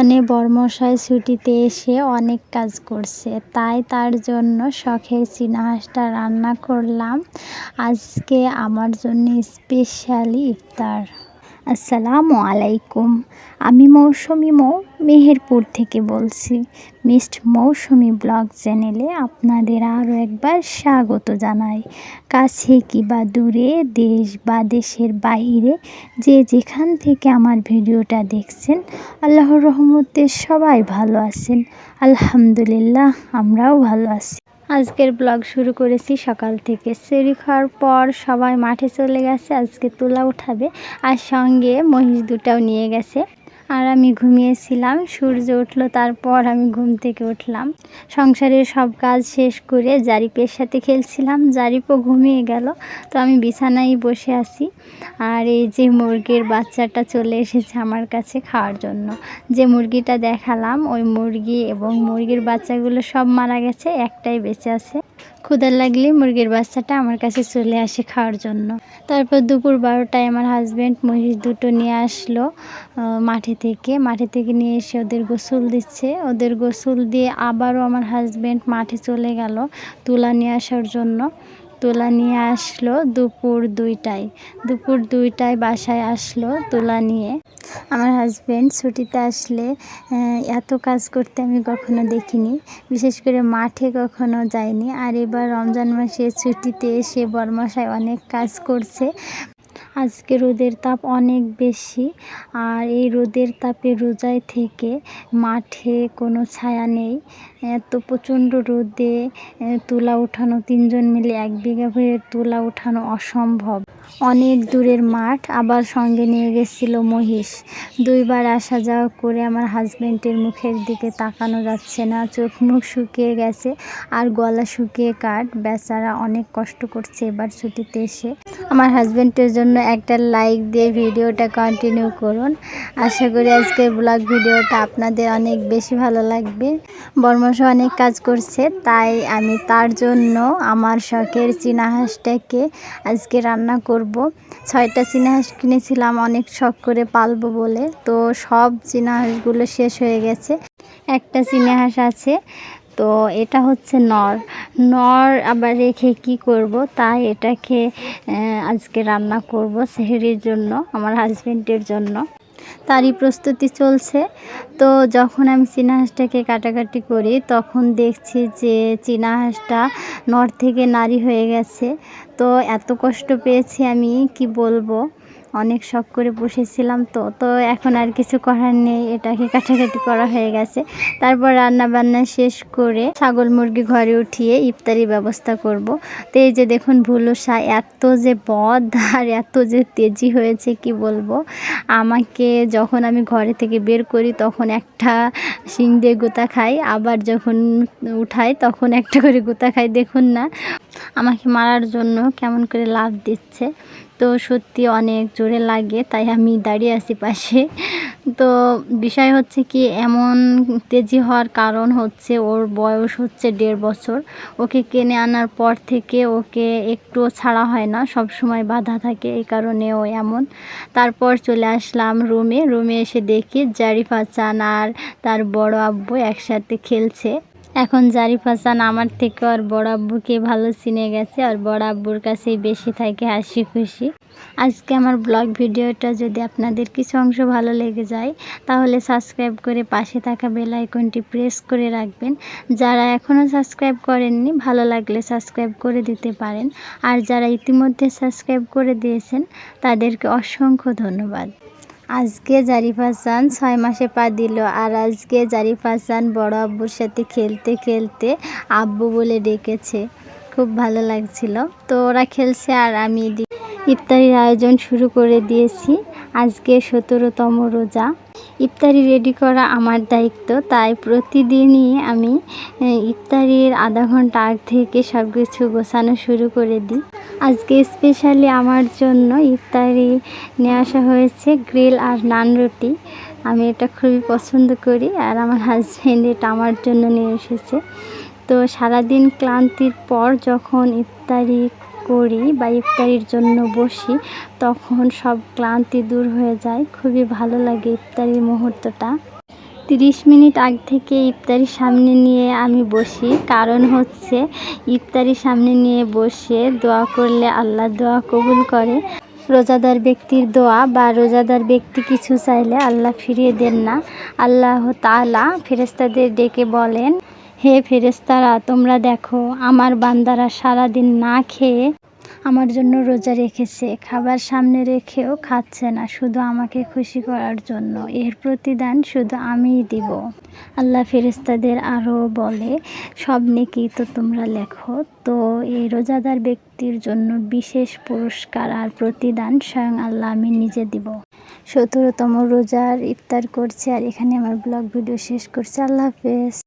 রমজানে বর্মশাই ছুটিতে এসে অনেক কাজ করছে। তাই তার জন্য শখের চিনাহাসটা রান্না করলাম। আজকে আমার জন্য স্পেশালি ইফতার। আসসালামু আলাইকুম। আমি মৌসুমি মৌ, মেহেরপুর থেকে বলছি। মিস্ট মৌসুমি ব্লগ চ্যানেলে আপনাদের আরও একবার স্বাগত জানাই। কাছে কি বা দূরে, দেশ বা দেশের বাইরে, যে যেখান থেকে আমার ভিডিওটা দেখছেন, আল্লাহর রহমতে সবাই ভালো আছেন। আলহামদুলিল্লাহ, আমরাও ভালো আছি। আজকের ব্লগ শুরু করেছি সকাল থেকে। সেরি খাওয়ার পর সবাই মাঠে চলে গেছে, আজকে তুলা উঠাবে আর সঙ্গে মহিষ দুটাও নিয়ে গেছে। আর আমি ঘুমিয়েছিলাম, সূর্য উঠল, তারপর আমি ঘুম থেকে উঠলাম। সংসারের সব কাজ শেষ করে জারিপের সাথে খেলছিলাম, জারিপও ঘুমিয়ে গেল। তো আমি বিছানায় বসে আছি। আর এই যে মুরগির বাচ্চাটা চলে এসেছে আমার কাছে খাওয়ার জন্য। যে মুরগিটা দেখালাম, ওই মুরগি এবং মুরগির বাচ্চাগুলো সব মারা গেছে, একটাই বেঁচে আছে। ক্ষুদার লাগলে মুরগির বাচ্চাটা আমার কাছে চলে আসে খাওয়ার জন্য। তারপর দুপুর বারোটায় আমার হাজব্যান্ড মহিষ দুটো নিয়ে আসলো মাঠে থেকে। মাঠে থেকে নিয়ে এসে ওদের গোসল দিচ্ছে। ওদের গোসল দিয়ে আবারও আমার হাজব্যান্ড মাঠে চলে গেল, তুলা নিয়ে আসার জন্য। তুলা নিয়ে আসলো দুপুর দুইটায়। দুপুর দুইটায় বাসায় আসলো তুলা নিয়ে। আমার হাজব্যান্ড ছুটিতে আসলে এত কাজ করতে আমি কখনো দেখিনি। বিশেষ করে মাঠে কখনো যাইনি। আর এবার রমজান মাসে ছুটিতে এসে বরমশাই অনেক কাজ করছে। আজকে রোদের তাপ অনেক বেশি আর এই রোদের তাপে রোজায় থেকে মাঠে কোনো ছায়া নেই। এত প্রচণ্ড রোদে তুলা উঠানো তিনজন মিলে এক বিঘা ভয়ে তুলা উঠানো অসম্ভব। অনেক দূরের মাঠ, আবার সঙ্গে নিয়ে গেছিল মহিষ। দুইবার আসা যাওয়া করে আমার হাজব্যান্ডের মুখের দিকে তাকানো যাচ্ছে না, চোখ মুখ শুকিয়ে গেছে আর গলা শুকিয়ে কাট বেচারা অনেক কষ্ট করছে এবার ছুটিতে এসে। আমার হাজব্যান্ডের জন্য একটা লাইক দিয়ে ভিডিওটা কন্টিনিউ করুন। আশা করি আজকের ব্লগ ভিডিওটা আপনাদের অনেক বেশি ভালো লাগবে। বর্মশ অনেক কাজ করছে, তাই আমি তার জন্য আমার শখের চীনা হাঁসটাকে আজকে রান্না করব। ছয়টা চীনা হাঁস কিনেছিলাম, অনেক শখ করে পালবো বলে। তো সব চীনা হাঁসগুলো শেষ হয়ে গেছে। একটা চীনা হাঁস আছে তো এটা হচ্ছে নর। নর আবার রেখে কি করব? তাই এটাকে আজকে রান্না করব সেহেরির জন্য, আমার হাজব্যান্ডের জন্য। তারই প্রস্তুতি চলছে। তো যখন আমি চীনা হাঁসটাকে কাটাকাটি করি, তখন দেখছি যে চীনা হাঁসটা নর থেকে নারী হয়ে গেছে। তো এত কষ্ট পেয়েছি আমি, কি বলব? অনেক শখ করে বসেছিলাম তো তো এখন আর কিছু করার নেই, এটাকে কাটাকাটি করা হয়ে গেছে। তারপর রান্না বান্না শেষ করে ছাগল মুরগি ঘরে উঠিয়ে ইফতারি ব্যবস্থা করব। তো এই যে দেখুন ভুলুসা এত যে বদ আর এত যে তেজি হয়েছে, কি বলব? আমাকে যখন আমি ঘরে থেকে বের করি, তখন একটা শিং দিয়ে গোতা খাই, আবার যখন উঠাই, তখন একটা করে গোতা খাই, দেখুন না। আমাকে মারার জন্য কেমন করে লাভ দিচ্ছে। তো সত্যি অনেক জোরে লাগে, তাই আমি দাঁড়িয়ে আছি পাশে। তো বিষয় হচ্ছে কি, এমন তেজি হওয়ার কারণ হচ্ছে ওর বয়স হচ্ছে দেড় বছর। ওকে কিনে আনার পর থেকে ওকে একটুও ছাড়া হয় না, সব সময় বাধা থাকে, এই কারণে ও এমন। তারপর চলে আসলাম রুমে রুমে এসে দেখি জারিফা, চান আর তার বড় আব্বু একসাথে খেলছে। এখন জারিফ হাসান আমার থেকে আর বড় আব্বুকে ভালো চিনে গেছে, আর বড় আব্বুর কাছেই বেশি থাকে হাসি খুশি। আজকে আমার ব্লগ ভিডিওটা যদি আপনাদের কিছু অংশ ভালো লেগে যায়, তাহলে সাবস্ক্রাইব করে পাশে থাকা বেল আইকনটি প্রেস করে রাখবেন। যারা এখনও সাবস্ক্রাইব করেননি, ভালো লাগলে সাবস্ক্রাইব করে দিতে পারেন। আর যারা ইতিমধ্যে সাবস্ক্রাইব করে দিয়েছেন, তাদেরকে অসংখ্য ধন্যবাদ। আজকে জারিফ হাসান ছয় মাসে পা দিল আর আজকে জারিফ হাসান বড় আব্বুর সাথে খেলতে খেলতে আব্বু বলে ডেকেছে। খুব ভালো লাগছিল। তো ওরা খেলছে আর আমি ইফতারির আয়োজন শুরু করে দিয়েছি। আজকে সতেরোতম রোজা। ইফতারি রেডি করা আমার দায়িত্ব, তাই প্রতিদিনই আমি ইফতারির আধা ঘণ্টা আগ থেকে সব কিছু গোছানো শুরু করে দিই। আজকে স্পেশালি আমার জন্য ইফতারি নিয়ে আসা হয়েছে গ্রিল আর নান রুটি। আমি এটা খুবই পছন্দ করি আর আমার হাজব্যান্ড এটা আমার জন্য নিয়ে এসেছে। তো সারাদিন ক্লান্তির পর যখন ইফতারি করি বা ইফতারির জন্য বসি, তখন সব ক্লান্তি দূর হয়ে যায়। খুবই ভালো লাগে ইফতারির মুহূর্তটা। তিরিশ মিনিট আগ থেকে ইফতারির সামনে নিয়ে আমি বসি। কারণ হচ্ছে ইফতারির সামনে নিয়ে বসে দোয়া করলে আল্লাহ দোয়া কবুল করে। রোজাদার ব্যক্তির দোয়া বা রোজাদার ব্যক্তি কিছু চাইলে আল্লাহ ফিরিয়ে দেন না। আল্লাহ তাআলা ফেরেস্তাদের ডেকে বলেন, হে ফেরেস্তারা তোমরা দেখো, আমার বান্দারা সারাদিন না খেয়ে আমার জন্য রোজা রেখেছে, খাবার সামনে রেখেও খাচ্ছে না, শুধু আমাকে খুশি করার জন্য। এর প্রতিদান শুধু আমিই দিব। আল্লাহ ফেরেস্তাদের আরও বলে, সব নেকি তো তোমরা লেখো। তো এই রোজাদার ব্যক্তির জন্য বিশেষ পুরস্কার আর প্রতিদান স্বয়ং আল্লাহ আমি নিজে দিব। সতেরোতম রোজার ইফতার করছে আর এখানে আমার ব্লগ ভিডিও শেষ করছে। আল্লাহ হাফেজ।